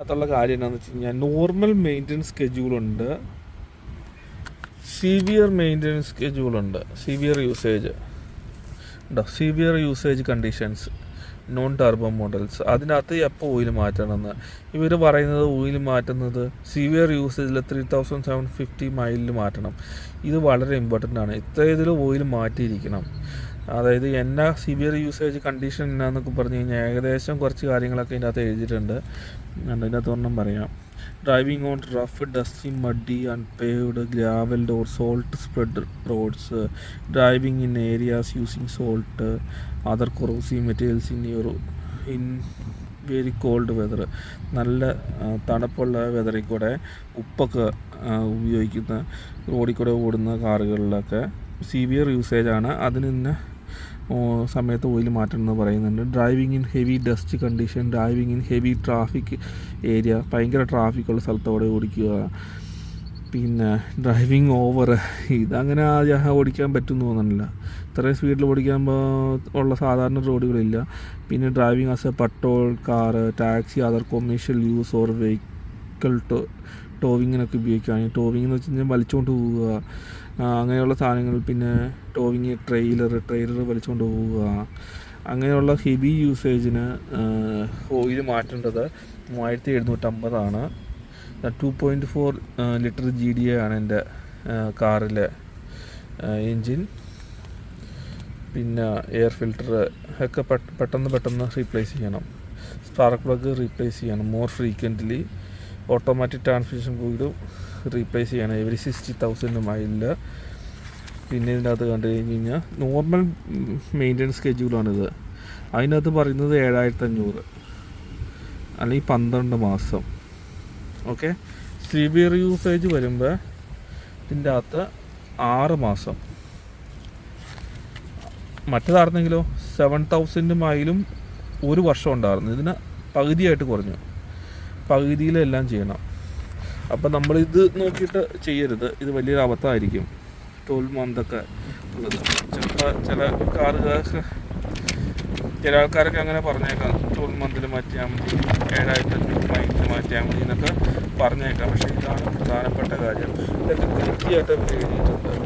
അതിനകത്തുള്ള കാര്യം എന്താണെന്ന് വെച്ച് കഴിഞ്ഞാൽ നോർമൽ മെയിന്റനൻസ് സ്കെഡ്യൂളുണ്ട് സിവിയർ മെയിന്റനൻസ് സ്കെഡ്യൂളുണ്ട് സിവിയർ യൂസേജ് ഉണ്ടോ? Severe usage conditions non turbo models അതിനകത്ത് എപ്പോൾ ഓയിൽ മാറ്റണമെന്ന്? ഇവർ പറയുന്നത് ഓയിൽ മാറ്റുന്നത് സിവിയർ യൂസേജിൽ ത്രീ തൗസൻഡ് സെവൻ ഫിഫ്റ്റി മൈലിൽ മാറ്റണം. ഇത് വളരെ ഇമ്പോർട്ടന്റ് ആണ്. ഇത്ര ഇതിൽ ഓയിൽ മാറ്റിയിരിക്കണം. അതായത് എന്നാ സിവിയർ യൂസേജ് കണ്ടീഷൻ എന്നാന്നൊക്കെ പറഞ്ഞു കഴിഞ്ഞാൽ ഏകദേശം കുറച്ച് കാര്യങ്ങളൊക്കെ ഇതിനകത്ത് എഴുതിയിട്ടുണ്ട്. അകത്ത് ഒരെണ്ണം പറയാം. Driving on rough dusty muddy unpaved gravelled or salt spread roads driving in areas using salt other corrosive materials in your in very cold weather നല്ല തണുപ്പുള്ള വെതറിൽ കൂടെ ഉപ്പൊക്കെ ഉപയോഗിക്കുന്ന റോഡിൽ കൂടെ ഓടുന്ന കാറുകളിലൊക്കെ സിവിയർ യൂസേജാണ് അതിന് തന്നെ സമയത്ത് ഓയിൽ മാറ്റണം എന്ന് പറയുന്നുണ്ട്. Driving in heavy dust condition driving in heavy traffic area ഭയങ്കര ട്രാഫിക്കുള്ള സ്ഥലത്തോടെ ഓടിക്കുക. പിന്നെ ഡ്രൈവിംഗ് ഓവർ ഇതങ്ങനെ ഓടിക്കാൻ പറ്റുമെന്ന് തോന്നുന്നില്ല. ഇത്രയും സ്പീഡിൽ ഓടിക്കാൻ ഉള്ള സാധാരണ റോഡുകളില്ല. പിന്നെ driving as a patrol car taxi other commercial use or vehicle tow ടോവിങ്ങിനൊക്കെ ഉപയോഗിക്കുകയാണ് ടോവിങ് എന്ന് വെച്ച് കഴിഞ്ഞാൽ വലിച്ചുകൊണ്ട് പോവുക. അങ്ങനെയുള്ള സാധനങ്ങൾ പിന്നെ ടോവിങ് ട്രെയിലർ ട്രെയിലർ വലിച്ചുകൊണ്ട് പോവുക. അങ്ങനെയുള്ള ഹെവി യൂസേജിന് ഓയിൽ മാറ്റേണ്ടത് മൂവായിരത്തി എഴുന്നൂറ്റമ്പതാണ് two point four litre G D A ആണ് എന്റെ കാറിലെ എൻജിൻ. പിന്നെ എയർ ഫിൽറ്റർ ഒക്കെ പെട്ട് പെട്ടെന്ന് പെട്ടെന്ന് റീപ്ലേസ് ചെയ്യണം. സ്പാർക്ക് പ്ലഗ് റീപ്ലേസ് ചെയ്യണം. More frequently. ഓട്ടോമാറ്റിക് ട്രാൻസ്മിഷൻ കൂടും റീപ്ലേസ് ചെയ്യണം. എവറി സിക്സ്റ്റി തൗസൻഡ് മൈലിൽ പിന്നെ ഇതിന്റെ അകത്ത് കണ്ടു കഴിഞ്ഞ് കഴിഞ്ഞാൽ നോർമൽ മെയിന്റനൻസ് സ്കെഡ്യൂളാണിത് അതിനകത്ത് പറയുന്നത് ഏഴായിരത്തി അഞ്ഞൂറ് അല്ലെങ്കിൽ പന്ത്രണ്ട് മാസം. ഓക്കെ സിവിയർ യൂസേജ് വരുമ്പോൾ ഇതിന്റെ അകത്ത് ആറ് മാസം. മറ്റേതായിരുന്നെങ്കിലോ? സെവൻ തൗസൻഡ് മൈലും ഒരു വർഷം ഉണ്ടായിരുന്നു. ഇതിന് പകുതിയായിട്ട് കുറഞ്ഞു. പകുതിയിലെല്ലാം ചെയ്യണം. അപ്പം നമ്മളിത് നോക്കിയിട്ട് ചെയ്യരുത്. ഇത് വലിയൊരു അബദ്ധമായിരിക്കും. തോൽ മന്തൊക്കെ ഉള്ളത്. ചിലപ്പോൾ ചില കാറുകാർക്ക് ചില ആൾക്കാരൊക്കെ അങ്ങനെ പറഞ്ഞേക്കാം. ട്വൽവ് മന്തിൽ മാറ്റിയാൽ മതി ഏഴായിരത്തി മൈൻഡിൽ മാറ്റിയാൽ മതി എന്നൊക്കെ പറഞ്ഞേക്കാം. പക്ഷേ ഇതാണ് പ്രധാനപ്പെട്ട കാര്യം. ഇതൊക്കെ കൃത്യമായിട്ട് എഴുതിയിട്ടുണ്ട്.